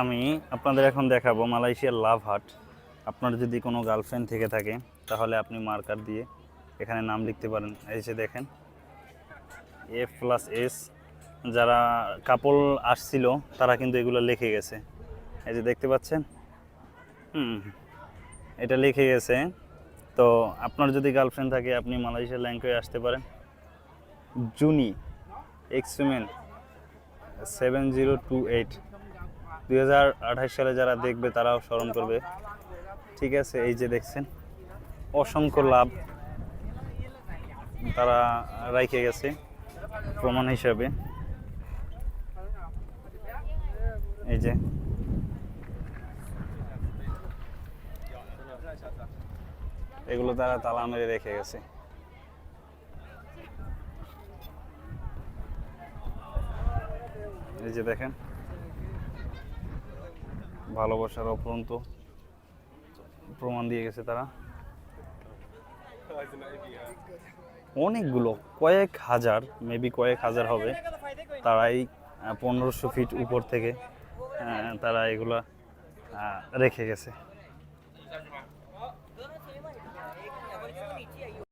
আমি আপনাদের এখন দেখাবো মালয়েশিয়ার লাভ হাট। আপনার যদি কোনো গার্লফ্রেন্ড থেকে থাকে, তাহলে আপনি মার্কার দিয়ে এখানে নাম লিখতে পারেন। এই যে দেখেন এফ প্লাস এস যারা কাপল আসছিল, তারা কিন্তু এগুলো লিখে গেছে। এই যে দেখতে পাচ্ছেন? হুম, এটা লিখে গেছে। তো আপনার যদি গার্লফ্রেন্ড থাকে, আপনি মালয়েশিয়া ল্যাঙ্কয়ে আসতে পারেন। জুনি এক্সমেন সেভেন জিরো টু এইট দুই হাজার আঠাশ সালে যারা দেখবে তারাও স্মরণ করবে। ঠিক আছে, এই যে দেখছেন, অসংখ্য লাভ তারা রাইখে গেছে প্রমাণ হিসাবে। এই যে। এগুলো তারা তালা মেরে রেখে গেছে। এই যে দেখেন ভালোবাসার অপরন্ত প্রমাণ দিয়ে গেছে তারা। অনেকগুলো, কয়েক হাজার মেবি কয়েক হাজার হবে। তারাই পনেরোশো ফিট উপর থেকে তারা এগুলা রেখে গেছে।